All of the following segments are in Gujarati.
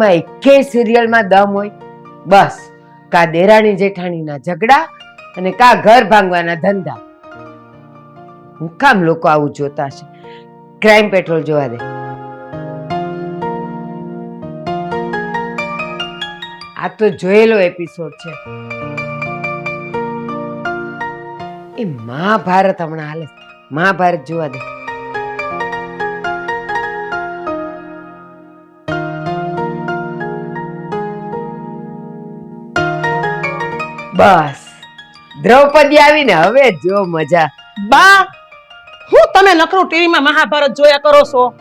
ટીવીમાં એકે સિરિયલમાં દમ હોય. બસ, કા દેરાણી જેઠાણીના ઝઘડા અને કા ઘર ભાંગવાના ધંધા. હું કામ લોકો આવું જોતા છે ક્રાઇમ પેટ્રોલ જોવા દે. આ તો જોયેલો એપિસોડ છે. એ મહાભારત હમણાં હાલે મહાભારત જોવા દે. બસ. દ્રૌપદી આવીને હવે જો મજા. બા હું તમે નકરું ટીવીમાં મહાભારત જોયા કરો છો?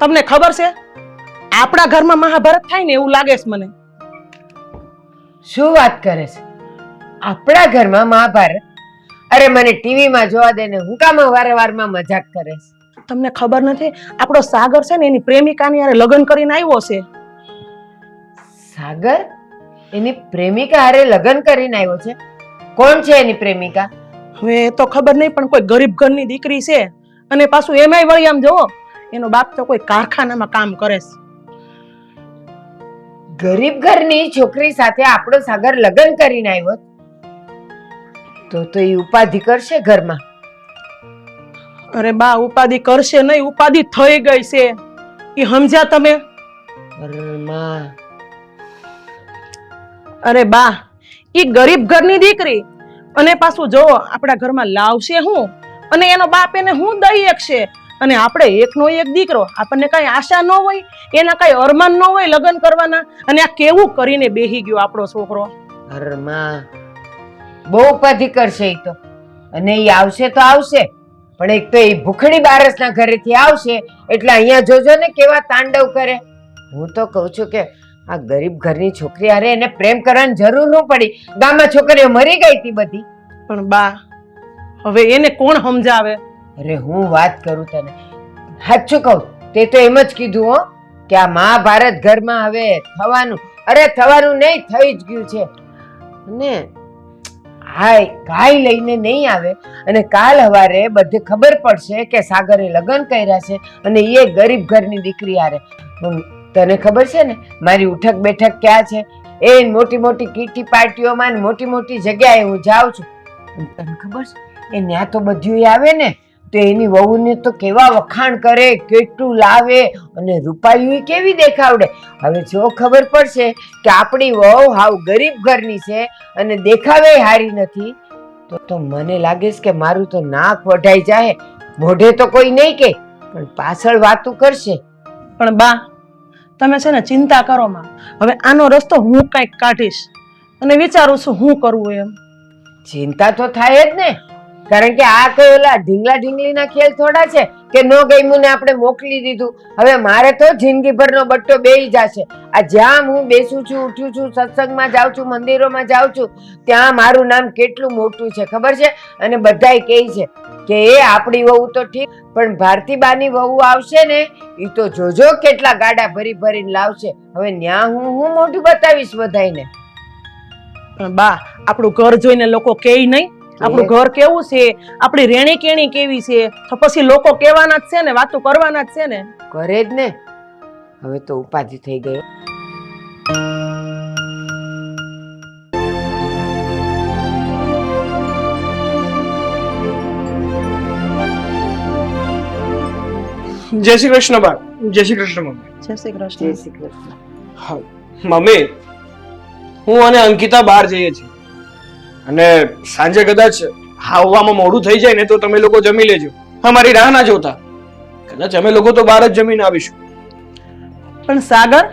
તમને ખબર છે? આપણા ઘરમાં મહાભારત થાય ને એવું લાગે છે મને. શું વાત કરે છે? આપણા ઘરમાં મહાભારત? અરે મને ટીવીમાં જોવા દે ને હું કામ વારે વારમાં મજાક કરે છે? તમને ખબર નથી આપણો સાગર છે ને એની પ્રેમિકાની હારે લગ્ન કરીને આવ્યો છે. સાગર? એની પ્રેમિકા હારે લગ્ન કરીને આવ્યો છે. કોણ છે એની પ્રેમિકા? હવે એ તો ખબર નહીં પણ કોઈ ગરીબ ઘરની દીકરી છે. અને પાછું એમાંય વળી આમ જોવો એનો બાપ તો કોઈ કારખાનામાં કામ કરે છે. ગરીબ ઘરની છોકરી સાથે આપણો સાગર લગ્ન કરીને આવ્યો તો તો એ ઉપાધિ કરશે ઘરમાં? અરે બા ઉપાધિ કરશે નહીં ઉપાધિ થઈ ગઈ છે. એ સમજ્યા તમે? અરે માં અરે બા એ ગરીબ ઘરની દીકરી. અને પાછું જો, આપણા ઘરમાં લાવશે હું? અને એનો બાપ એને હું દઈ છે અને આપણે એકનો એક દીકરો, આપણને કઈ આશા ન હોય, એના કઈ અરમાન ન હોય લગ્ન કરવાના? અને આ કેવું કરીને બેહી ગયો આપણો છોકરો? ઘરમાં બહુ ઉપાધિ કરશે એ તો. અને એ આવશે તો આવશે, પણ એક તો એ ભૂખડી બારસના ઘરેથી આવશે, એટલે અહીંયા જોજો ને કેવા તાંડવ કરે. હું તો કહું છું કે આ ગરીબ ઘરની છોકરી અરે એને પ્રેમ કરવાની જરૂર ન પડી. ગામમાં છોકરીઓ મરી ગઈ હતી બધી. પણ બા હવે એને કોણ સમજાવે? અરે હું વાત કરું તને. સાચું કહું? તે તો એમ જ કીધું હો કે આ મહાભારત ઘરમાં હવે થવાનું અરે થવાનું નહીં થઈ જ ગયું છે. ને હાય કાંઈ લઈને નહીં આવે. અને કાલ હવારે બધે ખબર પડશે કે સાગરે લગ્ન કર્યા છે અને એ ગરીબ ઘરની દીકરી આરે. તને ખબર છે ને, મારી ઉઠક બેઠક ક્યાં છે? એ મોટી મોટી કીટી પાર્ટીઓમાં મોટી મોટી જગ્યાએ હું જાઉં છું. તને ખબર છે, એ ત્યાં તો બધું આવે ને, તો એની વહુને તો કેવા વખાણ કરે, કેટલું લાવે અને રૂપાયું કેવી દેખાવડે? હવે જો ખબર પડશે કે આપણી વહુ હાવ ગરીબ ઘરની છે અને દેખાવે હારી નથી, તો તો મને લાગે છે કે મારું તો નાક વઢાઈ જાય મોઢે તો કોઈ નહીં કે, પણ પાછળ વાતું કરશે. પણ બા તમે છે ને ચિંતા કરો માં. હવે આનો રસ્તો હું કંઈક કાઢીશ અને વિચારું છું હું કરવું એમ. ચિંતા તો થાય જ ને. કારણ કે આ કઈ ઓલા ઢીંગલા ઢીંગલીના ખેલ થોડા છે કે નો ગમ્યું ને આપણે મોકલી દીધું. હવે મારે તો જિંદગીભરનો બટ્ટો બેહી જશે. આ જ્યાં હું બેસું છું, ઉઠું છું, સત્સંગમાં જાઉં છું, મંદિરોમાં જાઉં છું, ત્યાં મારું નામ કેટલું મોટું છે. ખબર છે? અને બધાય કહે છે કે એ આપણી વહુ તો ઠીક પણ ભારતીબાની વહુ આવશે ને એ તો જોજો કેટલા ગાડા ભરી ભરીને લાવશે. હવે ન્યા હું હું મોઢું બતાવીશ બધાયને? પણ બા આપણું ઘર જોઈને લોકો કેય નહીં. આપણું ઘર કેવું છે? આપણી રેણી કેણી કેવી છે? તો પછી લોકો કહેવાના જ છે ને વાતો કરવાના જ છે ને. કરે જ ને. હવે તો ઉપાધિ થઈ ગયો જય શ્રી કૃષ્ણ બા જય શ્રી કૃષ્ણ મમ્મી. જય શ્રી જય શ્રી કૃષ્ણ. હા. મમ્મી હું અને અંકિતા બહાર જઈએ છીએ. અને સાંજે કદાચ આવવામાં મોડું થઈ જાય ને તો તમે લોકો જમી લેજો. અમારી રાહ ના જોતા. કદાચ અમે લોકો તો બહાર જ જમીને આવીશું. પણ સાગર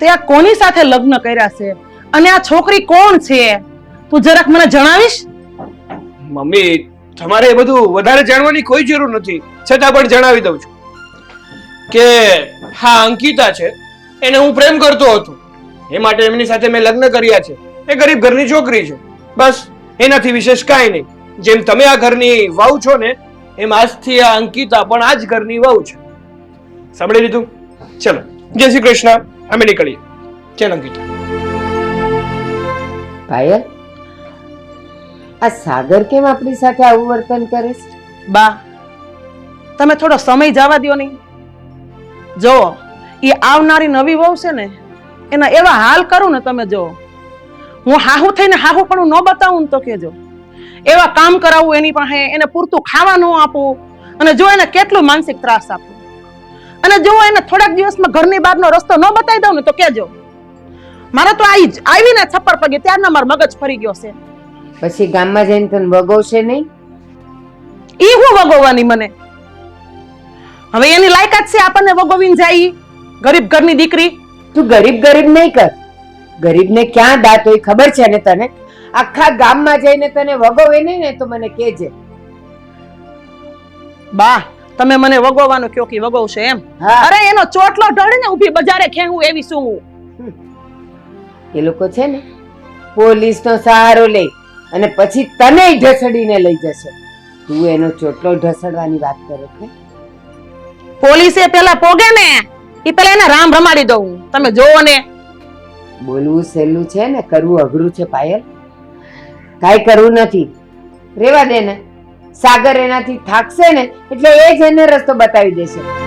તે આ કોની સાથે લગ્ન કર્યા છે? અને આ છોકરી કોણ છે? તું જરાક મને જણાવીશ? મમ્મી તમારે એ બધું વધારે જાણવાની કોઈ જરૂર નથી. છતાં પણ જણાવી દઉં છું. કે હા અંકિતા છે. એને હું પ્રેમ કરતો હતો. એ માટે એમની સાથે મેં લગ્ન કર્યા છે. એ ગરીબ ઘરની છોકરી છે. બસ એનાથી વિશેષ કાંઈ નહીં. જેમ તમે આ ઘરની વહુ છો ને એમ આજથી આ અંકિતા પણ આ જ ઘરની વહુ છે. સાંભળી લીધું? ચલો જય શ્રી કૃષ્ણ. અમે નીકળીએ. ચલ અંકિતા. પાયલ આ સાગર કેમ આપણી સાથે આવું વર્તન કરે છે? બા તમે થોડો સમય જવા દ્યો નહીં. જો એ આવનારી નવી વહુ છે ને એના એવા હાલ કરું ને તમે જો હું હાહુ થઈને હાહુ પણ ન બતાવું તો કેજો એવા કામ કરાવું એની પાસે એને પૂરતું ખાવા ન આપું અને જો એને કેટલું માનસિક ત્રાસ આપું. અને જો એને થોડાક દિવસમાં ઘરની બહારનો રસ્તો ન બતાવી દઉં ને તો કેજો મારે તો આવી આવીને છપ્પર પગે ત્યારના મારો મગજ ફરી ગયો છે. પછી ગામમાં જઈને તને વગવશે નહીં? ઈ હું વગોવાની મને? હવે એની લાયકાત છે આપણને ભોગવીને જાય ગરીબ ઘરની દીકરી. તું ગરીબ ગરીબ નહીં કર. ગરીબને ક્યાં દાંત હોય ખબર છે ને તને? આખા ગામમાં જઈને તને વગોવે નહીં ને તો મને કેજે બા તમે મને વગોવાનું કયો કે વગોવશે એમ? અરે એનો ચોટલો ઢળે ને ઊભી બજારે ખેંચું એવી શું એ લોકો છે ને પોલીસનો સહારો લે અને પછી તને ઢસડીને લઈ જશે. તું એનો ચોટલો ઢસડવાની વાત કરે છે? પોલીસે પેલા પોગે ને એ પેલા એને રામ રમાડી દઉં. તમે જોવો ને. બોલવું સહેલું છે ને, કરવું અઘરું છે પાયલ? કાંઈ કરવું નથી. રેવા દે ને. સાગર એનાથી થાકશે ને, એટલે એ જ એને રસ્તો બતાવી દેશે.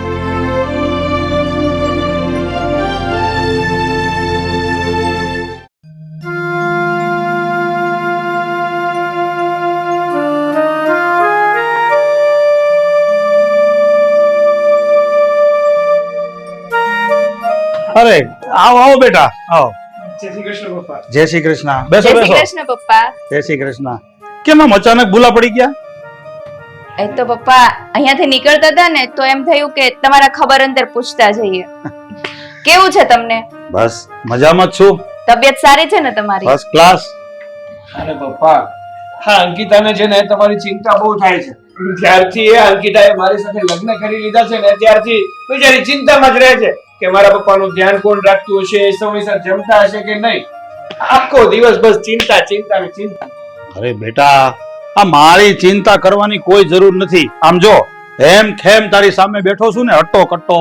અરે આવો આવો બેટા આવો. જય શ્રી કૃષ્ણ પપ્પા. જય શ્રી કૃષ્ણ. બેસો જય શ્રી બેસો. કૃષ્ણ પપ્પા. જય શ્રી કૃષ્ણ. કેમ આમ અચાનક ભૂલા પડી ગયા? એ તો પપ્પા અહીંયાથી નીકળતા હતા ને તો એમ થયું કે તમારા ખબર અંતર પૂછતા જઈએ. કેવું છે તમને? બસ મજામાં છું. તબિયત સારી છે ને તમારી? બસ ક્લાસ અને પપ્પા હા અંકિતાને છે ને તમારી ચિંતા બહુ થાય છે. જ્યારથી એ અંકિતાએ મારી સાથે લગ્ન કરી લીધા છે ને ત્યારથી બિચારી ચિંતામાં જ રહે છે. કે મારા પપ્પાનું ધ્યાન કોણ રાખતું હશે સમયસર જમતા હશે કે નહીં? આખો દિવસ બસ ચિંતા ચિંતા ને ચિંતા. અરે બેટા આ મારી ચિંતા કરવાની કોઈ જરૂર નથી. આમ જો એમ ખેમ તારી સામે બેઠો છું ને હટ્ટો કટ્ટો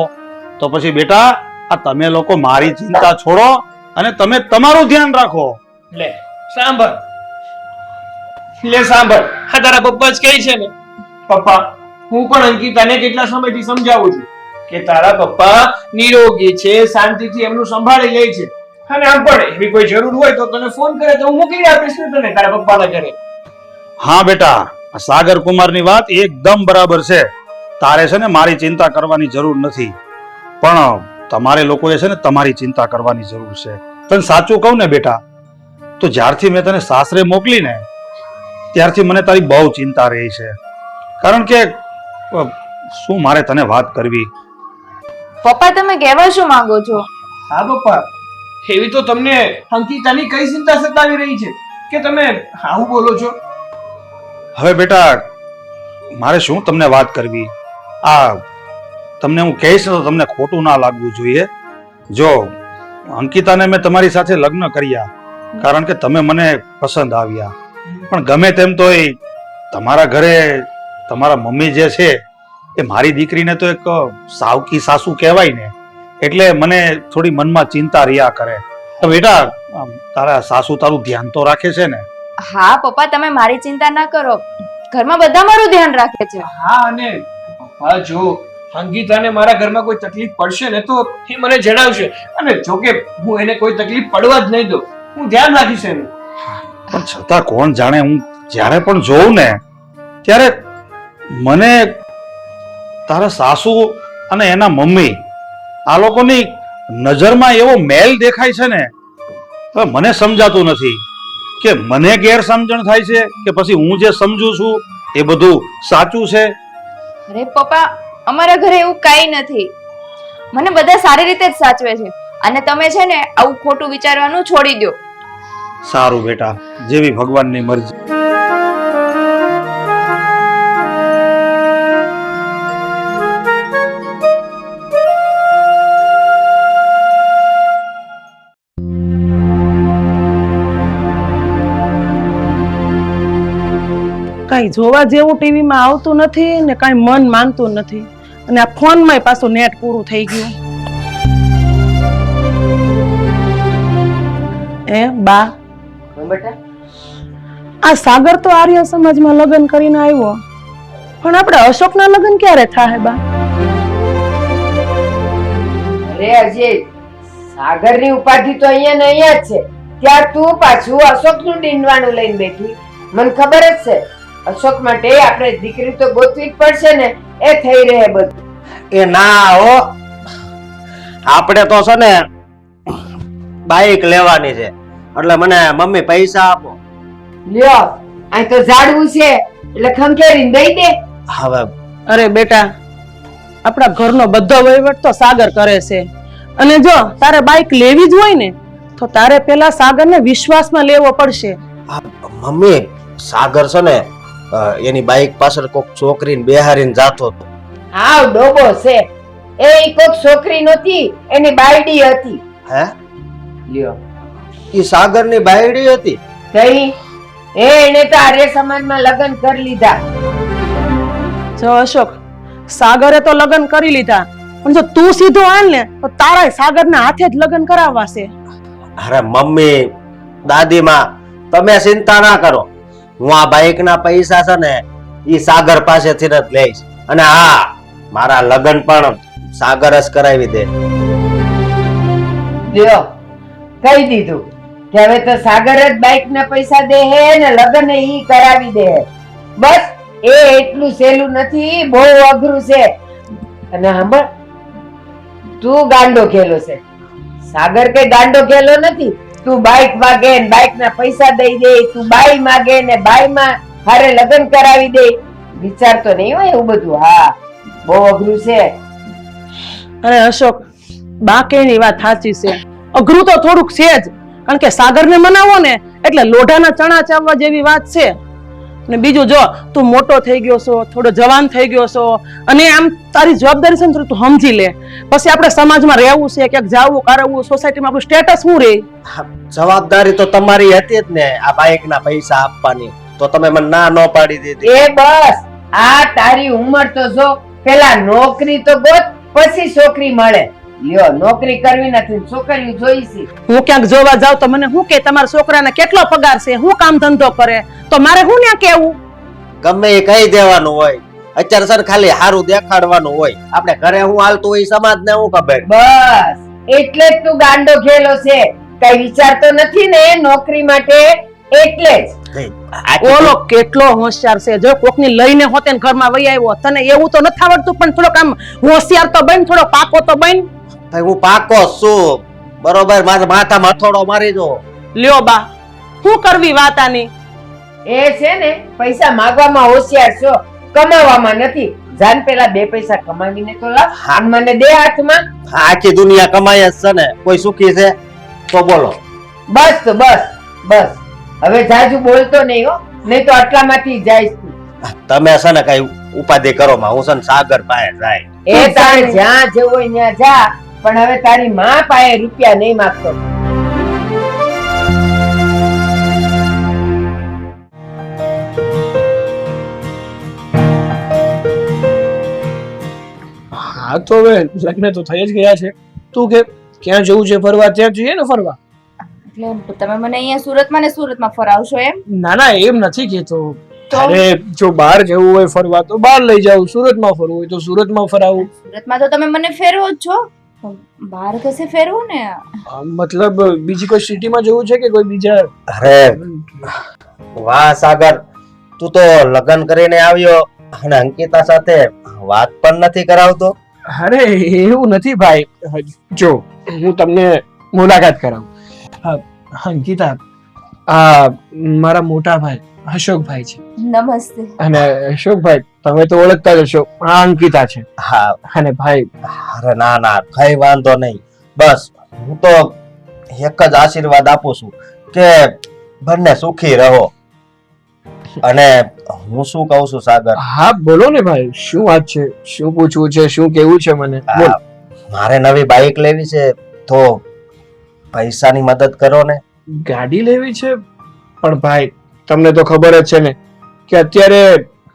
તો પછી બેટા આ તમે લોકો મારી ચિંતા છોડો અને તમે તમારું ધ્યાન રાખો. લે સાંભળ. લે સાંભળ. હા તારા પપ્પા જ કહે છે ને પપ્પા હું પણ અંકિતાને કેટલા સમયથી સમજાવું છું. કે તારા પપ્પા નિરોગી છે, શાંતિથી એમનું સંભાળી લે છે. અને આમ પણ એવી કોઈ જરૂર હોય તો તને ફોન કરે તો હું મોકલી આપીશ ને તને તારા પપ્પાના ઘરે. હા બેટા સાગર કુમારની વાત એકદમ બરાબર છે. તારે છે ને મારી ચિંતા કરવાની જરૂર નથી. પણ તમારે લોકોએ છે ને તમારી ચિંતા કરવાની જરૂર છે. તને સાચું કહું ને બેટા, તો જ્યારથી મેં તને સાસરે મોકલી ને, ત્યારથી મને તારી બહુ ચિંતા રહી છે. કારણ કે શું મારે તને વાત કરવી? પપ્પા તમે કહેવા શું માંગો છો? હા પપ્પા. એવી તો તમને અંકિતાની કઈ ચિંતા સતાવી રહી છે? કે તમે આવું બોલો છો? હવે બેટા મારે શું તમને વાત કરવી? આ તમને હું કહીશ તો તમને ખોટું ના લાગવું જોઈએ. જો અંકિતાને મેં તમારી સાથે લગ્ન કર્યા કારણ કે તમે મને પસંદ આવ્યા. પણ ગમે તેમ તો તમારા ઘરે તમારા મમ્મી જે છે એ મારી દીકરીને તો એક સાવકી સાસુ કહેવાય ને એટલે મને થોડી મનમાં ચિંતા રહ્યા કરે. તો બેટા તારા સાસુ તારું ધ્યાન તો રાખે છે ને? હા પપ્પા તમે મારી ચિંતા ના કરો. ઘરમાં બધા મારું ધ્યાન રાખે છે. હા અને પપ્પા જો સંગીતાને મારા ઘરમાં કોઈ તકલીફ પડશે ને તો એ મને જણાવશે અને જો કે હું એને કોઈ તકલીફ પડવા જ નહીં દઉં. હું ધ્યાન રાખીશ એનું. પણ છતાં કોણ જાણે હું જ્યારે પણ જોઉં ને ત્યારે મને તારા સાસુ અને એના મમ્મી આ લોકોની નજરમાં એવો મેલ દેખાય છે ને હવે મને સમજાતું નથી કે મને ગેરસમજણ થાય છે કે પછી હું જે સમજુ છું એ બધું સાચું છે? અરે પપ્પા અમારા ઘરે એવું કાંઈ નથી. મને બધા સારી રીતે જ સાચવે છે. અને તમે છે ને આવું ખોટું વિચારવાનું છોડી દો. સારું બેટા જેવી ભગવાનની મરજી. જોવા જેવું ટીવીમાં આવતું નથી ને કાંઈ મન માનતું નથી. અને આ ફોનમાં પાછું નેટ પૂરું થઈ ગયું. એ બા? આ સાગર તો આર્ય સમાજમાં લગ્ન કરીને આવ્યો. પણ આપણે અશોકના લગ્ન ક્યારે થાય બા? અરે હજી સાગરની ઉપાધિ તો અહીંયા ને અહીંયા જ છે. ત્યાં તું પાછું અશોકનું ડીંડવાનું લઈને બેઠી. મને ખબર જ છે અશોક માટે આપણે દીકરી તો ગોતવી જ પડશે ને એ થઈ રહે બધું. એ ના હો. આપણે તો છે ને બાઈક લેવાની છે. એટલે મને મમ્મી પૈસા આપો. લ્યો અહીં તો ઝાડવું છે એટલે ખંખેરીને દઈ દે. હવે અરે બેટા આપણા ઘરનો બધો વહીવટ તો સાગર કરે છે. અને જો તારે બાઈક લેવી જ હોય ને તો તારે પેલા સાગરને વિશ્વાસમાં લેવો પડશે. મમ્મી સાગર છે ને એની બાઈક પાછળ કોક છોકરીને બેહારીને જાતો હતો. હાવ ડોબો છે. એ કોક છોકરી નહોતી એની બાયડી હતી. હે? લ્યો. ઈ સાગરની બાયડી હતી? તઈ? એને તો આર્ય સમાજમાં લગ્ન કરી લીધા. જો અશોક સાગરે તો લગ્ન કરી લીધા. પણ જો તું સીધો આન ને તો તારા સાગરના હાથે જ લગ્ન કરાવવા છે. અરે મમ્મી દાદીમાં તમે ચિંતા ના કરો. હું આ બાઈકના પૈસા છે ને એ સાગર પાસેથી જ લઈશ. અને હા, મારા લગ્ન પણ સાગર જ કરાવી દે. લ્યો કહી દીધું કે હવે તો સાગર જ બાઈક ના પૈસા દે હે ને લગ્ન ઈ કરાવી દે બસ, એ એટલું સહેલું નથી, બહુ અઘરું છે. અને સાંભળ તું ગાંડો ખેલો છે. સાગર કે ગાંડો ખેલો નથી? તું બાઇક માગે ને ના પૈસા દઈ દે, તું બાઈ માગે ને બાઈ માં હારે લગ્ન કરાવી દે. વિચાર તો નહીં હોય એવું બધું? હા, બહુ અઘરું છે. અરે અશોક, બાકીની વાત સાચી છે. અઘરું તો થોડુંક છે જ. કારણ કે સાગરને મનાવો ને, એટલે લોઢાના ચણા ચાવવા જેવી વાત છે. અને બીજું જો તું મોટો થઈ ગયો છો થોડો જવાન થઈ ગયો છો અને આમ તારી જવાબદારી છે ને થોડી તું સમજી લે. પછી આપણે સમાજમાં રહેવું છે ક્યાંક જાવું કરાવવું સોસાયટીમાં આપણું સ્ટેટસ શું રહે? જવાબદારી તો તમારી હતી જ ને આ બાઈકના પૈસા આપવાની. તો તમે મને ના ન પાડી દીધી. એ બસ આ તારી ઉંમર તો જો પેલા નોકરી તો ગોત પછી છોકરી મળે. લ્યો નોકરી કરવી નથી છોકરી છોકરીઓ જોઈશી હું ક્યાંક જોવા જાઉં તો મને શું કે તમારા છોકરાને કેટલો પગાર છે શું કામ ધંધો કરે? તો મારે હું ને કેવું ગમે એ કહી દેવાનું હોય. અત્યારે સર ખાલી હારું દેખાડવાનું હોય. આપણે ઘરે હું હાલતું હોય સમાજને હું ખબર? બસ એટલે જ તું ગાંડો ઘેલો છે. કઈ વિચારતો નથી ને નોકરી માટે એટલે જ. ઓલો કેટલો હોશિયાર છે. જો કોકની લઈને હોતે ને ઘરમાં વહી આવ્યો તને એવું તો નથી આવડતું પણ થોડોક આમ હોશિયાર તો બન થોડો પાકો તો બન. હું પાકો છું. બરોબર મારા માથામાં હથોડો મારી દો. લ્યો બા શું કરવી વાત આની? એ છે ને પૈસા માગવામાં હોશિયાર છો. કમાવામાં નથી. જાન પેલા બે પૈસા કમાવીને તો લાવ. હાન મને દે હાથમાં. આખી દુનિયા કમાય જ છે ને. કોઈ સુખી છે? તો બોલો. બસ તો બસ બસ. હવે જાજુ બોલતો નહીં હો. નહીં તો આટલામાંથી જાય તમે છે ને કઈ ઉપાધિ કરો માં. હું છે ને સાગર પાસે જાય. એ તારે જ્યાં જવું હોય ત્યાં જા. પણ હવે તારી માં પાસે રૂપિયા નહીં માગતો. હા તો હવે લગ્ન તો થઈ જ ગયા છે. તું કે ક્યાં જવું છે ફરવા? ત્યાં જઈએ ને ફરવા? એટલે તમે મને અહીંયા સુરતમાં ને સુરતમાં ફરાવશો એમ? ના ના એમ નથી કેતો તો? અરે જો બહાર જવું હોય ફરવા તો બહાર લઈ જાઉં. સુરતમાં ફરવું હોય તો સુરતમાં ફરાવું. સુરતમાં તો તમે મને ફેરવો જ છો. બહાર કસે ફેરવું ને? મતલબ બીજી કોઈ સિટીમાં જવું છે કે કોઈ બીજા? અરે વાહ સાગર તું તો લગ્ન કરીને આવ્યો અને અંકિતા સાથે વાત પણ નથી કરાવતો. અરે એવું નથી ભાઈ. જો હું તમને મુલાકાત કરાવું. અંકિતા આ મારા મોટા ભાઈ અશોકભાઈ છે. નમસ્તે. અને અશોકભાઈ તમે તો ઓળખતા જ હશો આ અંકિતા છે. હા. અને ભાઈ અરે ના ના કઈ વાંધો નહીં. બસ હું તો એક જ આશીર્વાદ આપું છું કે બંને સુખી રહો. અને હું શું કહું છું સાગર? હા બોલો ને ભાઈ શું વાત છે? શું પૂછવું છે? શું કેવું છે મને? બોલ. મારે નવી બાઈક લેવી છે તો પૈસાની મદદ કરો ને. ગાડી લેવી છે? પણ ભાઈ, તમને તો ખબર જ છે ને કે અત્યારે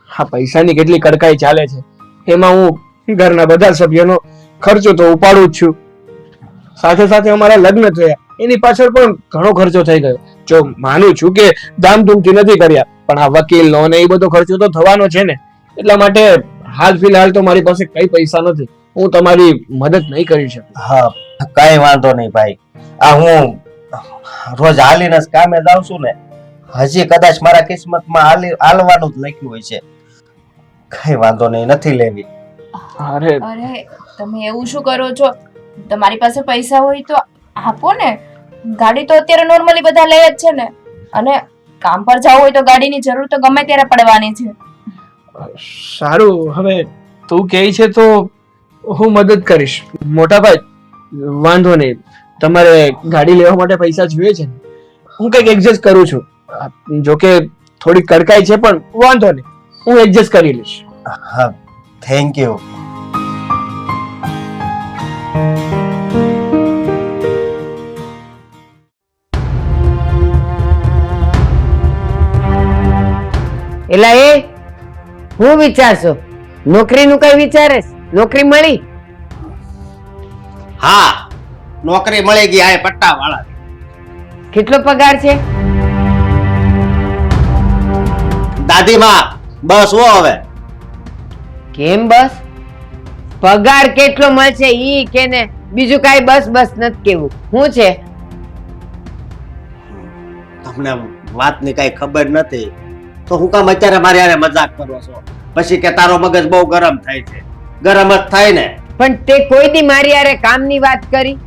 આ પૈસાની કેટલી કડકાઈ ચાલે છે. એમાં હું ઘરના બધા સભ્યોનો ખર્ચો તો ઉપાડું જ છું. સાથે સાથે અમારા લગ્ન થયા. એની પાછળ પણ ઘણો ખર્ચો થઈ ગયો. જો માનું છું કે દામધૂમથી નથી કર્યા, પણ આ વકીલ લોન એ બધો ખર્ચો તો થવાનો છે ને. એટલા માટે હાલ ફિલહાલ તો મારી પાસે કઈ પૈસા નથી. હું તમારી મદદ નહીં કરી શકું હા, કઈ વાંધો નહીં ભાઈ. આ હું રોજ હાલીને કામે જાઉં છું ને. હજી કદાચ મારા કિસ્મતમાં હાલી હાલવાનું જ લખ્યું હોય છે. કઈ વાંધો નહીં નથી લેવી. અરે. અરે તમે એવું શું કરો છો? તમારી પાસે પૈસા હોય તો આપો ને. ગાડી તો અત્યારે નોર્મલી બધા લે જ છે ને. અને કામ પર જવું હોય તો ગાડીની જરૂર તો ગમે ત્યારે પડવાની છે. સારું હવે તું કહે છે તો હું મદદ કરીશ. મોટા ભાઈ વાંધો નહીં. તમારે ગાડી લેવા માટે પૈસા જોઈએ છે હું કંઈક એડજસ્ટ કરું છું. જોકે થોડી કડકાઈ છે પણ વાંધો નહીં. હું એડજસ્ટ કરી લઈશ. હા થેન્ક યુ એલા એ હું વિચારશો? નોકરીનું કઈ વિચારે નોકરી મળી? હા નોકરી મળી ગઈ આ પટ્ટા વાળા કેટલો પગાર છે? દાદીમાં બસ હો હવે. કેમ બસ? પગાર કેટલો મળશે ઈ કે ને બીજું કાઈ બસ બસ નથી કેવું. શું છે? તમને વાતની કઈ ખબર નથી. તો હું કામ અત્યારે મારી હારે મજાક કરો છો? પછી કે તારો મગજ બહુ ગરમ થાય છે. ગરમ જ થાય ને. પણ તે કોઈ દી મારી હારે કામની વાત કરી?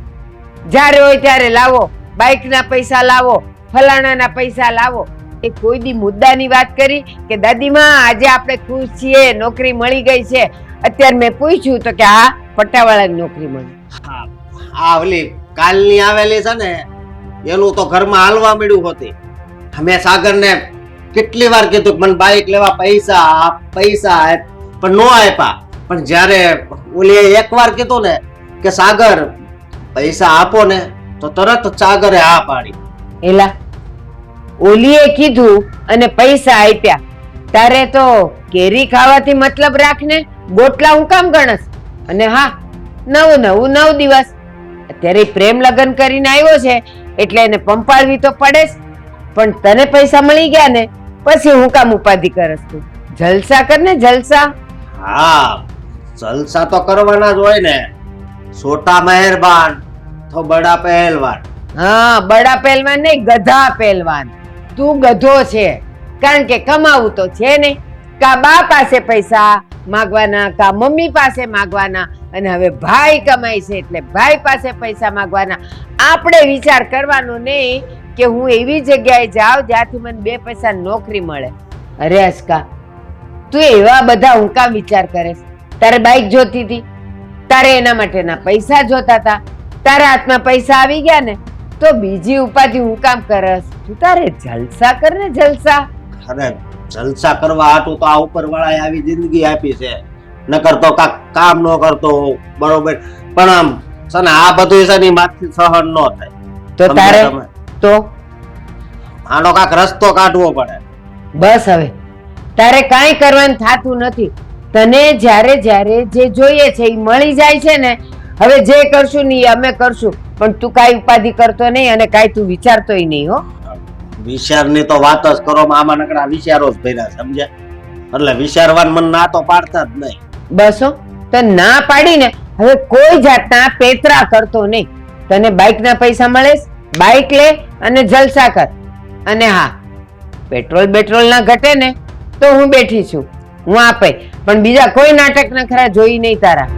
જ્યારે હોય ત્યારે લાવો. બાઇકના પૈસા લાવો, ફલાણાના પૈસા લાવો. એ કોઈ બી મુદ્દાની વાત કરી કે, દાદીમાં, આજે આપણે ખુશ છીએ, નોકરી મળી ગઈ છે. અત્યારે મેં પૂછ્યું તો કે, હા, પટ્ટાવાળાની નોકરી મળી. આ ઓલી કાલની આવેલી છે ને, એનું તો ઘરમાં હાલવા મળ્યું હોતી. અમે સાગરને કેટલી વાર કીધું મને બાઈક લેવા પૈસા આપ પૈસા આપ. પણ નો આપ્યા. પણ જ્યારે ઓલીએ એકવાર કીધું ને કે, સાગર પૈસા આપો ને તો તરત ચાગરે હા પાડી. એલા ઓલીએ કીધું અને પૈસા આપ્યા. તારે તો કેરી ખાવાથી મતલબ રાખને ગોટલા હું કામ ગણસ? અને હા નવું નવું નવ દિવસ. અત્યારે પ્રેમ લગ્ન કરીને આવ્યો છે એટલે એને પંપાળવી તો પડે જ પણ તને પૈસા મળી ગયા ને પછી હું કામ ઉપાધિ કરસ તું. જલસા કર ને જલસા. હા જલસા તો કરવાના જ હોય ને. છોટા મહેરબાન. તો બડા પહેલવાન. હા, બડા પહેલવાન નહીં, ગધા પહેલવાન. તું ગધો છે. કારણ કે કમાવું તો છે નહીં કા બા પાસે પૈસા માગવાના, કા મમ્મી પાસે માગવાના, અને હવે ભાઈ કમાય છે એટલે ભાઈ પાસે પૈસા માગવાના. આપણે વિચાર કરવાનો નહીં કે હું એવી જગ્યાએ જાઉં જ્યાંથી મને બે પૈસા નોકરી મળે. અરે અસ્કા, તું એવા બધા હું કામ વિચાર કરે તારે બાઈક જોતી હતી. તારે એના માટેના પૈસા જોતા હતા. તારા હાથમાં પૈસા આવી ગયા ને તો બીજી ઉપાધિ હું કામ કરસ. તું તારે જલસા કર ને જલસા. અરે જલસા કરવા હાટું તો આ ઉપર વાળાએ આવી જિંદગી આપી છે. ન કરતો કાક કામ ન કરતો બરોબર? પણ આમ સને આ બધું છે ને ઈ સહન ન થાય. તો તારે તો? આનો કાક રસ્તો કાઢવો પડે. બસ હવે. તારે કાંઈ કરવાનું થાતું નથી. તને જ્યારે જ્યારે જે જોઈએ છે એ મળી જાય છે ને હવે જે કરશું ને એ અમે કરશું. પણ તું કાંઈ ઉપાધિ કરતો નહીં અને કાંઈ તું વિચારતોય નહીં હો. વિચારની તો વાત જ કરો આમાં નકરા વિચારો જ ભર્યા સમજ્યા? એટલે વિચારવાનું મન ના તો પાડતા જ નહીં. બસ તો ના પાડીને હવે કોઈ જાતના પેતરા કરતો નહીં. તને બાઇકના પૈસા મળે બાઇક લે અને જલસા કર. અને હા પેટ્રોલ બેટ્રોલ ના ઘટે ને તો હું બેઠી છું. હું આપે. પણ બીજા કોઈ નાટક નખરા જોઈ નહીં તારા.